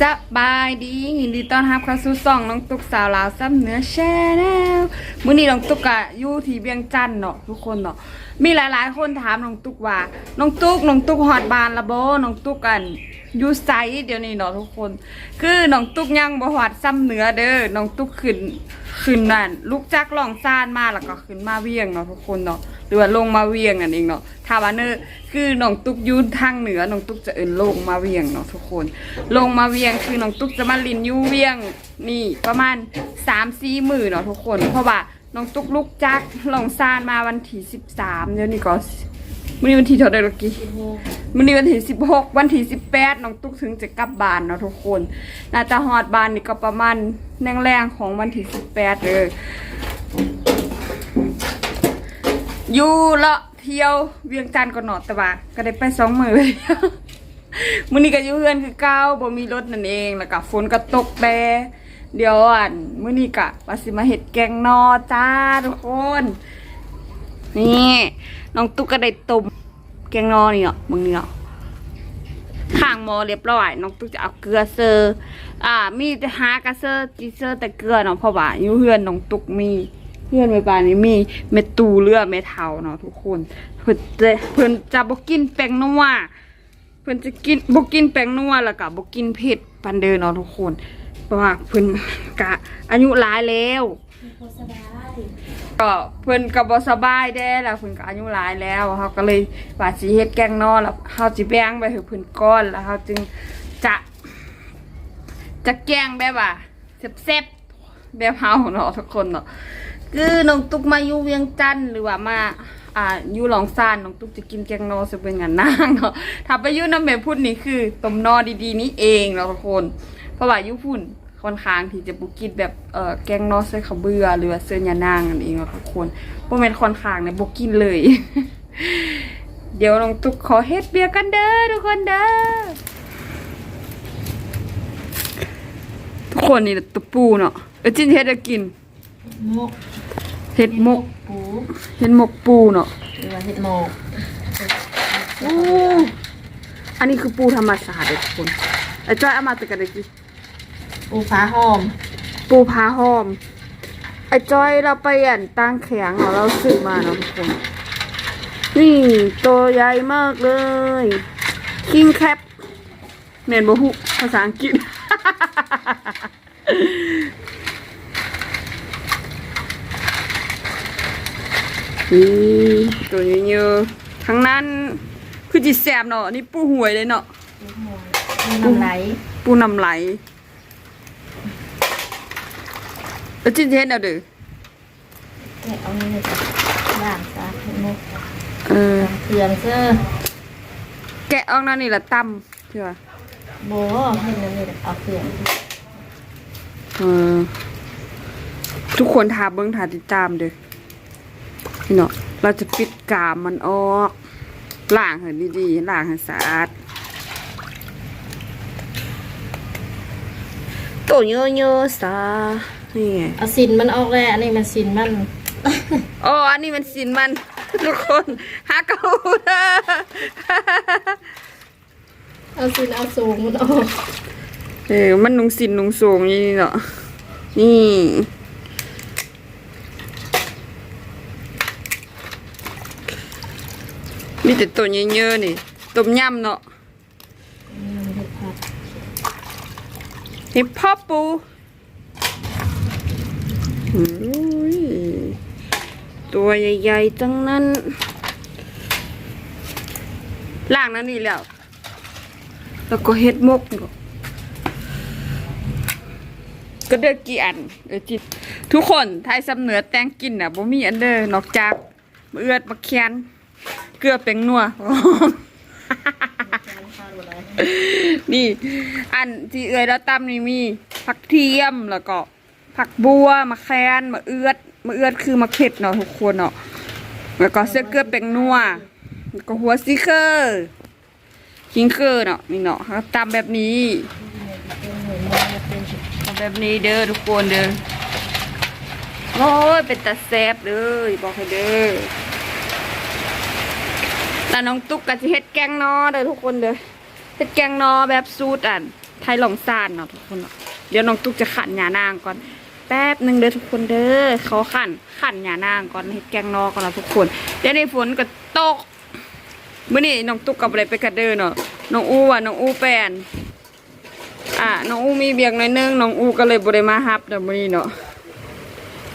สบายดียินดีต้อนรับเข้าสู่ซ่องน้องตุ๊กสาวลาวซ้ำเหนือแชแนลมื้อนี้น้องตุ๊กอะอยู่ที่เวียงจันทน์เนาะทุกคนเนาะมีหลายๆ คนถามน้องตุกว่า น้องตุกน้องตุกฮอดบานละบ่น้องตุกกันอยู่ไสเดี๋ยวนี้เนาะทุกคน คือน้องตุกยังบ่ฮอดซ้ำเหนือเด้อน้องตุกขึ้นขึ้นนั่นลูกจักรลองซ่านมาแล้วก็ขึ้นมาเวียงเนาะทุกคนเนาะหรือว่าลงมาเวียงนั่นเองเนาะถ้าว่าเนอคือน้องตุกยู่ทางเหนือน้องตุกจะเอินลงมาเวียงเนาะทุกคน ลงมาเวียงคือน้องตุกจะมาลินยูเวียงนี่ประมาณสามสี่หมื่นเนาะทุกคน เพราะว่า น้องตุ๊กลุกจักลงซานมาวันที่สิบสามเดี๋ยวนี้ก็วันนี้วันที่เท่าไหร่เมื่อกี้วันนี้วันที่สิบหกวันที่สิบแปดน้องตุ๊กถึงจะกลับบ้านเนาะทุกคนน่าจะฮอดบ้านนี่ก็ประมาณแรงๆของวันที่สิบแปดเลยอยู่ละเที่ยวเวียงจันทน์ก็เนาะแต่ว่าก็ได้ไปสองมือเลยมื้อนี้ก็อยู่เฮือนคือเก่าบ่มีรถนั่นเองแล้วก็ฝนก็ตกแบ เดี๋ยวอันมื้อนี้ก็ว่าสิมาเฮ็ดแกงนอจ้าทุกคน นี่น้องตุ๊กก็ได้ต้มแกงนอนี่เนาะมึงนี่เนาะข้างหมอเรียบร้อยน้องตุ๊กจะเอาเกลือเซอร์อ่า มีแต่หากระเซอร์จีเซอร์แต่เกลือเนาะเพราะว่าอยู่เฮือนน้องตุ๊กมีเฮือนไว้บ้านนี้มีเม็ดตูเลือดเม็ดเทาเนาะทุกคน เพิ่อนจะเพิ่อนจะบกินแป้งนัวเพิ่อนจะกินบกินแป้งนัวแล้วก็บ่กินเผ็ดปานเดิมเนาะทุกคน เพราะว่าเพิ่นกะอายุหลายแล้ว ก็เพิ่นก็บ่สบายแด้แล้วเพิ่นก็อายุหลายแล้วเฮาก็เลยว่าสิเฮ็ดแกงนอแล้วเฮาสิแบ่งไปให้เพิ่นก่อนแล้วเฮาจึงจะจะแกงแบบว่าแซ่บๆแบบเฮาเนาะทุกคนเนาะคือน้องตุ๊กมาอยู่เวียงจันทน์หรือว่ามาอ่าอยู่หลองซานน้องตุ๊กจะกินแกงนอสิเป็นงานนางเนาะถ้าไปอยู่น้ำแม่พุ่นนี่คือต้มนอดีๆ นี่เองเนาะทุกคน เพราะว่าอยู่พุ่นค่อนข้างที่จะบุกินแบบเอ่อแกงนอใส่ข้าวเบื่อหรือว่าเสื้อยานางนั่นเองเนาะทุกคนบ่แม่นค่อนข้างเนี่ยบุกินเลย เดี๋ยวน้องตุ๊กขอเฮ็ดเบียร์กันเด้อทุกคนเด้อทุกคนนี่ตะปูเนาะเออจิ้นเฮ็ดให้กินมกเฮ็ดหมกปูเฮ็ดหมกปูเนาะหรือว่าเห็ดหมกอู้อันนี้คือปูธรรมชาติเด้อทุกคนไอ้จ้อยเอามาแตะกันได้กี่ ปูฟ้าหอม ปูพาหอม ไอ้จ้อยเราไปอ่านตั้งแข็งเนาะเราซื้อมาเนาะทุกคน นี่ตัวใหญ่มากเลยคิงแคปเมนบ่ฮู้ภาษาอังกฤษ นี่ตัวเยอะๆทั้งนั้นคือจิแสบเนาะนี่ปูหวยเลยเนาะ ปูน้ำไหล ปูนำไหล แล้วจินเทนเอาเด้อเนี่ยเอานี่เลยจ้ะด่างซะเห็ดหมกเออเครื่องเสื้อแกะออกนั่นนี่ละตั้มใช่ป่ะโบเห็ดนั่นนี่แหละเอาเครื่องเออทุกคนทาเบิ้งทาติดตามเด้อนี่เนาะเราจะปิดกามมันออกล้างให้ดีๆล้างให้สะอาดตัวเยอะๆซะ นี่ไงเอาสินมันออกแล้วอันนี้มันสินมันอ๋ออันนี้มันสินมัน ทุกคนหาเกาเด้อเอาสินเอาสูงมันออกเออมันนุงสินนุงสูงนี่เนาะนี่มีแต่ตัวเยอะๆนี่ต้มยำเนาะนี่มันเห็ดผัดเห็ดพ่อปูอุ้ย ตัวใหญ่ๆจังนั้น ล่างนั้นนี่แล้ว แล้วก็เฮ็ดมกก็เด้อกี่อันเออจิทุกคนไทยสำเนือแตงกินน่ะบ่มีอันเด้อนอกจากมเอือดมะแคนเกลือเป็งนัวนี่ อันที่เอือยแล้วตำนี่มีผักเทียมแล้วก็ ผักบัวมะแคนมะเอือดมะเอือดคือมะเข็ดเนาะทุกคนเนาะแล้วก็เสื้อเกลือเป็งนัวแล้วก็หัวซีเคอร์คิงเคอร์เนาะนี่เนาะเขาตำแบบนี้ทำแบบนี้เด้อทุกคนเด้อโอ้ยเป็นตาแซบเลยบอกให้เด้อแล้วน้องตุ๊กก็จะเฮ็ดแกงนอเด้อทุกคนเด้อเฮ็ดแกงนอแบบสูตรอันไทยลองซานเนาะทุกคนเนาะ เดี๋ยวน้องตุ๊กจะขันหยานางก่อน แป๊บหนึ่งเด้อทุกคนเด้อเขาขันขันหยานางก่อนเฮ็ดแกงนอก่อนละทุกคนเดี๋ยวในฝนก็ตกเมื้อนี้น้องตุ๊กกับอะไรไปกระเด้อเนาะน้องอู้อะน้องอู้แปนอะน้องอู้มีเบียงหน่อยนึงน้องอู้ก็เลยบ่ได้มาฮับเดี๋ยวมือนี้เนาะ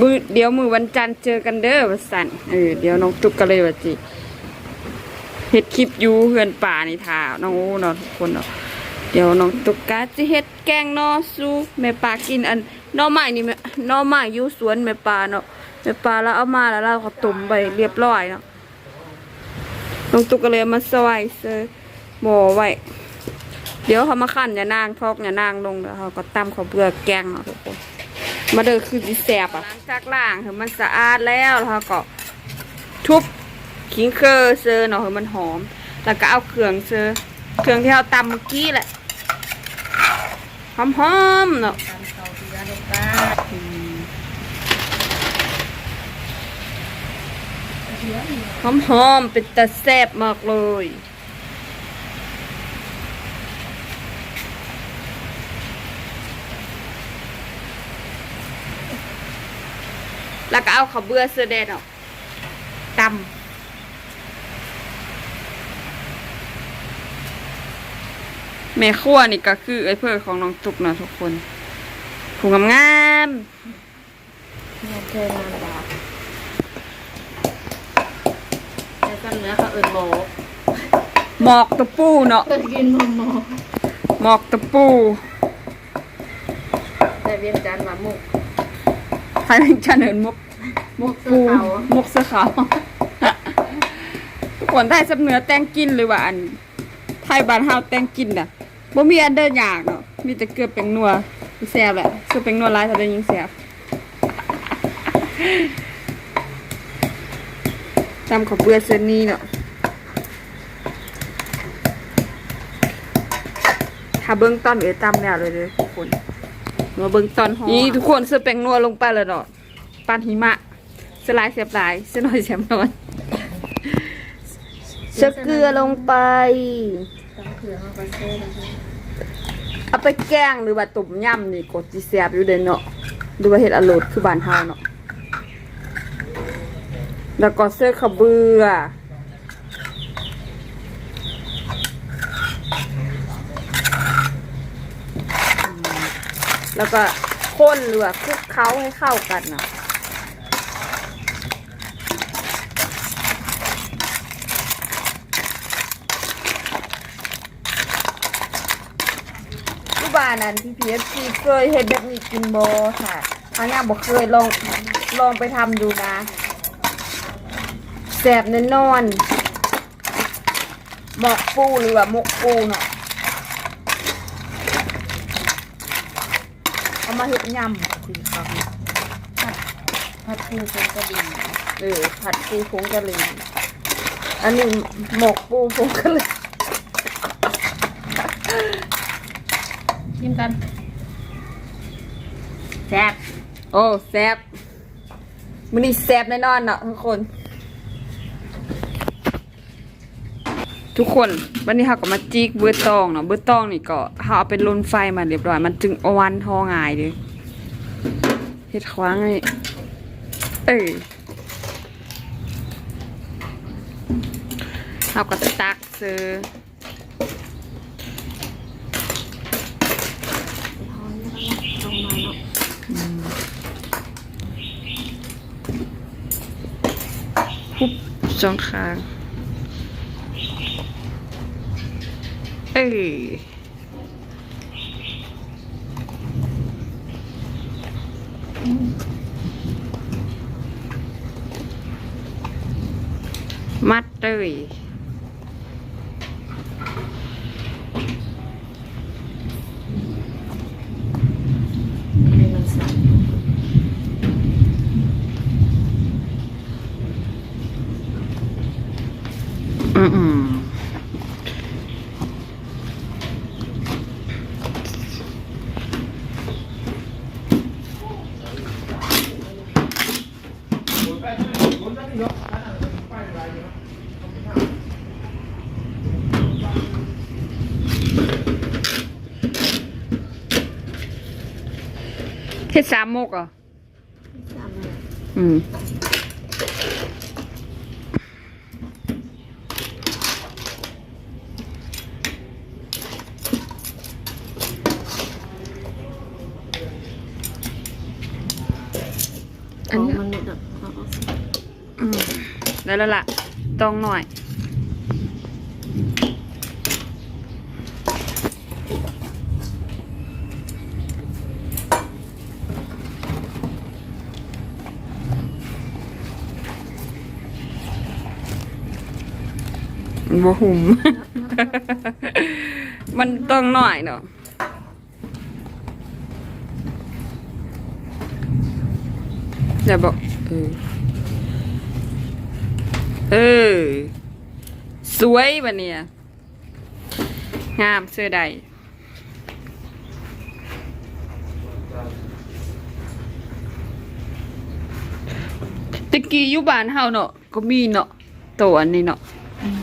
มือเดี๋ยวมือวันจันทร์เจอกันเด้อว่าซั่นเออเดี๋ยวน้องตุ๊กก็เลยว่าจิเฮ็ดคลิปยูเฮือนป่านี่ท่าน้องอู้เนาะทุกคนเนาะ เดี๋ยวน้องตุกกาจะเฮ็ดแกงนอสู้แม่ปลากินอันนอไม้นี่แม่นอไม้อยู่สวนแม่ปลาเนาะแม่ปลาแล้วเอามาแล้วเราก็ต้มไปเรียบร้อยเนาะน้องตุกก็เลยเอามาซอยเซอร์หมอไว้เดี๋ยวเขามาคั่นอย่านางทอกอย่านางลงแล้วเขาก็ตำข้าวเปลือกแกงเนาะทุกคนมาเด้อคือสิแซ่บอะหลังจากล้างให้มันสะอาดแล้วแล้วเขาก็ทุบขิงเคอเซอร์เนาะให้มันหอม แล้วก็เอาเครื่องเซอร์เครื่องที่เราตำเมื่อกี้แหละ หอมๆเนาะตามหอมๆเป็นตาแซ่บมากเลยแล้วก็เอาข้าวเบื่อเสื้อแดงออกตำ แม่ขั้วนี่ก็คือไอ้เพื่อของน้องตุกเนาะทุกคนผูงงามงานเธองานดาบแล้วก็เนื้อเขาเอิญโมๆหมอกตะปูเนาะเคยกินโมโมหมอกตะปูแต่เวียนจันทร์มามุกไทยเป็นชาเนินมุกมุกปูเสื้อขาวมุกเสื้อขาวทุกคนไทยสับเหนือแต่งกินหรือว่าอันไทยบ้านเฮาแต่งกินน่ะ บ่มีอันเดินยากเนาะมีแต่เกลือแป้งนัวแซ่บแหละเกลือแป้งนัวหลายเท่าใดยิ่งแซ่บตำข้าวเบื่อเส้นนี้เนาะถ้าเบิ่งตอนเอ๋ตำแล้วเลยเด้อทุกคนมาเบิ่งตอนหอนี่ทุกคนเสื้อแป้งนัวลงไปแล้วเนาะปานหิมะสลายเสียบลายเส้นน้อยเสียบน้อยเสื้อเกลือลงไปต้องเผื่อเขาไป ไปแกงหรือว่าตุ่มย่ำนี่กดจีแซบอยู่เด่นเนาะหรือว่าเห็ดอโลดคือบ้านเฮาเนาะแล้วก็เสื้อขาวเบืออืมแล้วก็ข้นหรือว่าคลุกเคล้าให้เข้ากันเนาะ ที่บ้านนั้นที่พีเอฟซีเคยเห็นแบบนี้กินโบค่ะอันนี้บอกเคยลองลองไปทำดูนะแสบแน่นอนหมอกปูหรือว่าหมกปูเนาะเอามาเห็ดยำดีครับผัดปูเป็นกระดิ่งเออผัดปูผงกะหรี่อันนี้หมกปูผงกะหรี่ กินกันแซ่บโอ้แซ่บมันนี่แซ่บแน่นอนเนาะทุกคน ทุกคนวันนี้เราก็มาจีกเบือตองเนาะเบือตองนี่ก็เราเอาไปลนไฟมาเรียบร้อย มันจึงอวันทอง่ายเลยเฮ็ดคว้างไงเอ้ยเราก็ตักเซอ จ้องค้าง เอ้ยมัดเลย เฮ็ดสามมกเหรอะสามมื้ออืมอันของนี้มันนี่ดอกเอาออกสิอืมได้แล้วล่ะต้องหน่อย บ่หุ่ม มันต้องหน่อยเนาะอย่าบอกเออเออ สวยบันเนี่ย งามเสื้อใดตะกี้อยู่บ้านเฮาเนาะก็มีเนาะโตอันนี้เนาะ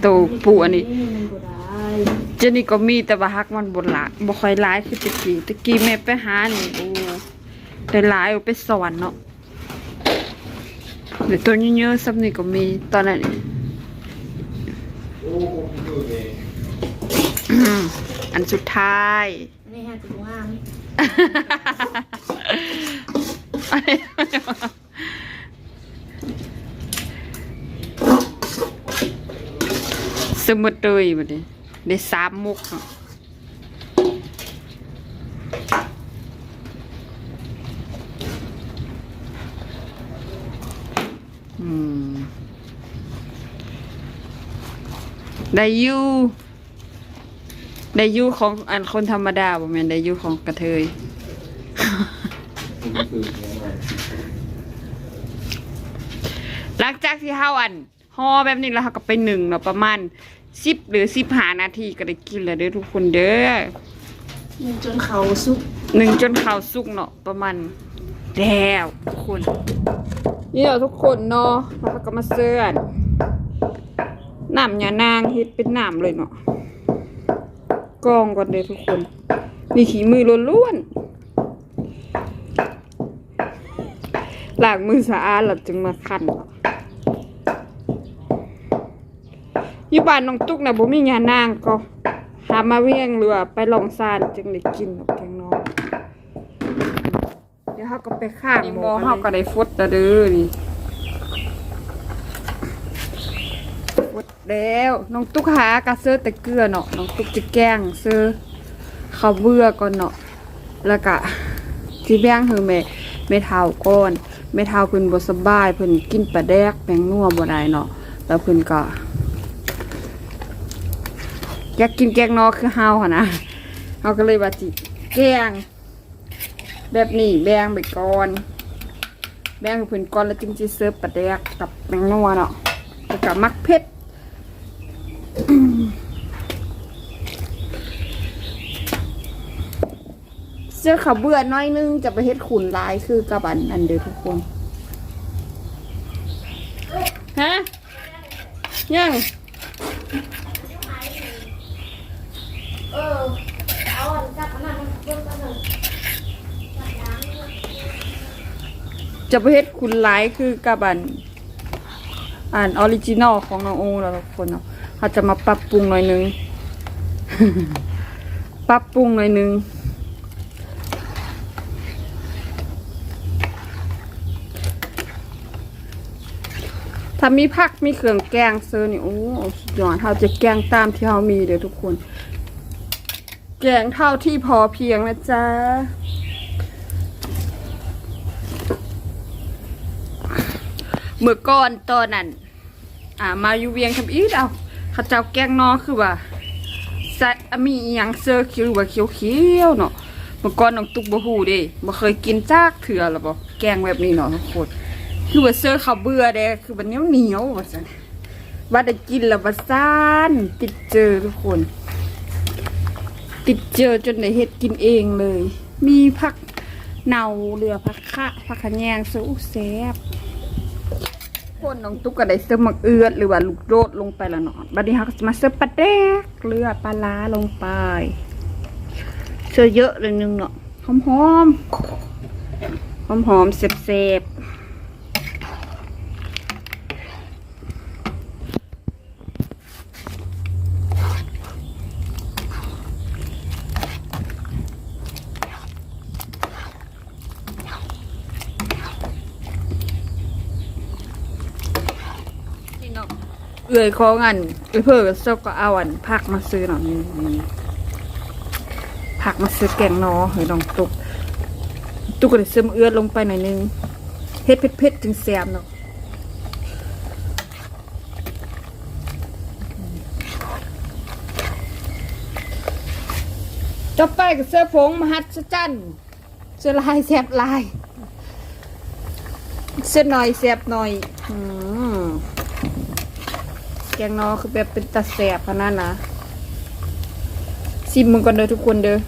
โตปูอันนี้มันบ่ได้เจนี่ก็มีแต่ว่าฮักมันบนหลายบ่ค่อยหลายคือตะกี้ตะกี้แม่ไปหานี่โอ้ได้หลายเอาไปสอนเนาะเดี๋ยวตัวเยอะๆซับนี่ก็มีตอนนั้นนี่อืมอันสุดท้ายอันนี้ฮะจะบ่งาม สมุดเลยบัดนี้ได้สามมุกเนาะอืมได้ยูได้ยูของอันคนธรรมดาบ่แม่นได้ยูของกระเทยหลังจากที่เฮาอันห่อแบบนี้แล้วเฮาก็ไปหนึ่งเนาะประมาณ สิบหรือสิบหานาทีก็ได้กินแล้วเด้อทุกคนเด้อมันจนเขาสุกหนึ่งจนข้าวสุกเนาะประมาณแล้วทุกคน นี่เนาะทุกคนเนาะแล้วเราก็มาเสื้อนน้ำยานางเฮ็ดเป็นน้ำเลยเนาะกรองก่อนเด้อทุกคน นี่ขีมือล้วนๆล้างมือสะอาดแล้วจึงมาคั่นเนาะ อยู่บ้านน้องตุ๊กนะบ่มีงานนางก็หามาเวียงเรือไปลองซานจึงได้กินดอกแกงนองเดี๋ยวเฮาก็ไปข้างหมอเฮาก็ได้ฟดแล้วเด้อนี่ฟดแล้วน้องตุ๊กหากระเซื้อแต่เกลือเนาะน้องตุ๊กจะแกล้งซื้อข้าวเบื่อก่อนเนาะแล้วก็สิแบ่งให้แม่แม่เฒ่าก่อนแม่เฒ่าเพิ่นบ่สบายเพิ่นกินปลาแดกแป้งนัวบ่ได้เนาะแล้วเพิ่นก็ อยากกินแกงนอคือเฮาค่ะนะเฮาก็เลยว่าจิแกง แบบนี้แบงไปก่อน แบงให้เพิ่นก่อนแล้วจึงสิเสิร์ฟปลาแดกกับแมงนัวเนาะแล้วก็มักเผ็ดเสื้อขาเบื่อน้อยนึงจะไปเฮ็ดขุนลายคือกับอันอันเดียวทุกคน ฮะ ยัง เออเอาอันจับอันนั้นมันเบิ่งกันหน่อย จะไปเฮ็ดคุณไลายคือกับอันอ่านออริจินอลของน้องโอแล้วทุกคนเนาะเขาจะมาปรับปรุงหน่อยนึง ปรับปรุงหน่อยนึงถ้ามีผักมีเครื่องแกงเซอร์นี่โอ้สุดยอดเราจะแกงตามที่เรามีเด้อทุกคน แกงเท่าที่พอเพียงนะจ๊ะ เมื่อก่อนตอนนั้นอ่ามาอยู่เวียงทำอีดเอาเขาเจ้าแกงนอคือว่าสัตว์มีอหยังเซอร์คิวว่าเขียวเขียวเนาะเมื่อก่อนน้องตุกบ่ฮู้เด้บ่เคยกินจากเถื่อหรอบ่แกงแบบนี้เนาะทุกคนคือว่าเซอร์เขาวเบื่อเด้คือมันเหนียวเหนียวว่าซั่นว่าได้กินแล้วว่าซ่านติดเจอทุกคน ติดเจอจนได้เฮ็ดกินเองเลย มีผักเนาเรือผักคะผักขะแยงสูแซ่บ คนน้องตุ๊กก็ได้เสิร์ฟมักเอือดหรือว่าลูกโดดลงไปแล้วเนาะบัดนี้เขาก็จะมาเสิร์ฟปลาแดกเกลือปลาล้าลงไป เสิร์ฟเยอะเลยนึงเนาะหอมหอมหอมหอมเสบเสบๆนี่เนาะ เอื่อยของอันเอยเพื่อเซาก็เอาอันผักมาซื้อเนาะนี่นี่ผักมาซื้อแกงนอเฮ้ยน้องตุกตุกก็เลยเสริมเอื้อลงไปหน่อยนึงเฮ็ดเผ็ดๆจึงแซ่บเนาะต่อไปก็เสื้อผงมหัศจรรย์เสื้อลายแซบลาย เสื้อหน่อยแซบหน่อย อืม กงนอคือแบบเป็นตาแซ่บขนาดนะซิมมึงก่อนเด้อทุกคนเด้อ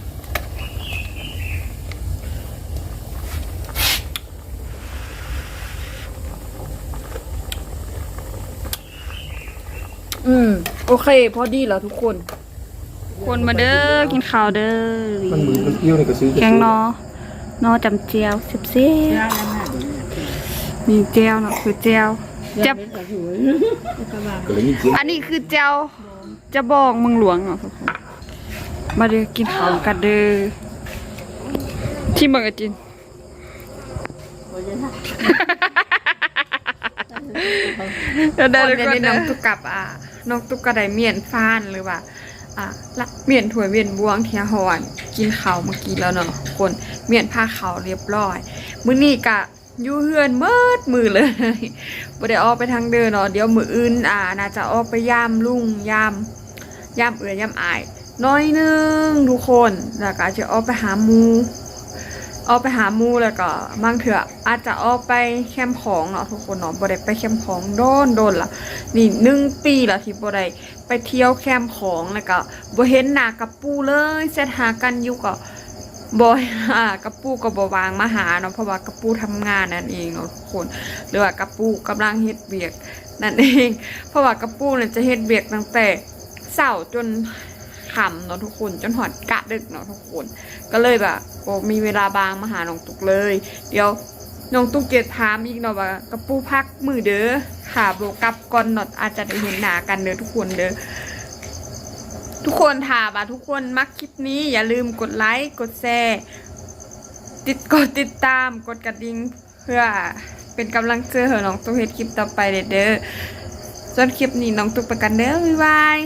อืม โอเค พอดีแล้วทุกคน คนมาเด้อกินข้าวเด้อมันมือมันเอี้ยวนี่ก็ซื้อแกงนอนอจำเจียวสิบเสียมีเจียวเนาะคือเจียว จะ ก็เลยยิ่งเสียงอันนี้คือเจียวจะบองเมืองหลวงเนาะทุกคนมาเด้อกินข้าวกันเด้อที่เมืองอะจินเดี๋ยวเดี๋ยวเดี๋ยวน้องตุกกับอะน้องตุกกระไดเมียนฟ้านหรือว่าอะละเมียนถั่วยเมียนบวงเทียหอน กินข้าวเมื่อกี้แล้วเนาะคนเมียนผ้าขาวเรียบร้อยมื้อนี้กะอ ยู่เฮือนเมิดมือเลยบ่ได้ออกไปทางเดินเนาะเดี๋ยวมืออื่นอ่าน่าจะออกไปยามลุงยามยามเอือยามอาย น้อยนึงทุกคนแล้วก็จะออกไปหาหมูออกไปหาหมูแล้วก็บางเถื่ออาจจะออกไปแคมป์ของเนาะทุกคนเนาะบ่ได้ไปแคมป์ของโดนโดนละนี่หนึ่งปีละที่บ่ได้ไปเที่ยวแคมป์ของแล้วก็บ่เห็นหน้ากับปูเลยเสร็จหากันอยู่ก็ บ่หากับปูก็บวางมาหาเนาะเพราะว่ากับปูทำงานนั่นเองเนาะทุกคนหรือว่ากับปูกำลังเฮ็ดเวียกนั่นเอง เพราะว่ากับปูเนี่ยจะเฮ็ดเวียกตั้งแต่เช้าจนค่ำเนาะทุกคนจนหอดกะดึกเนาะทุกคน ก็เลยแบบโอ้มีเวลาบางมาหาน้องตุกเลย เดี๋ยวน้องตุกเกดถามอีกเนาะว่ากระปูพักมือเด้อค่ะโบกับก่อนเนาะอาจจะได้เห็นหน้ากันเด้อทุกคนเด้อ ทุกคนถามอะทุกคนมักคลิปนี้อย่าลืมกดไลค์กดแชร์ติดกดติดตามกดกระดิ่งเพื่อเป็นกำลังใจให้น้องตุ๊กเฮ็ดคลิปต่อไปเด้อส่วนคลิปนี้น้องตุ๊กไปกันเด้อบ๊ายบาย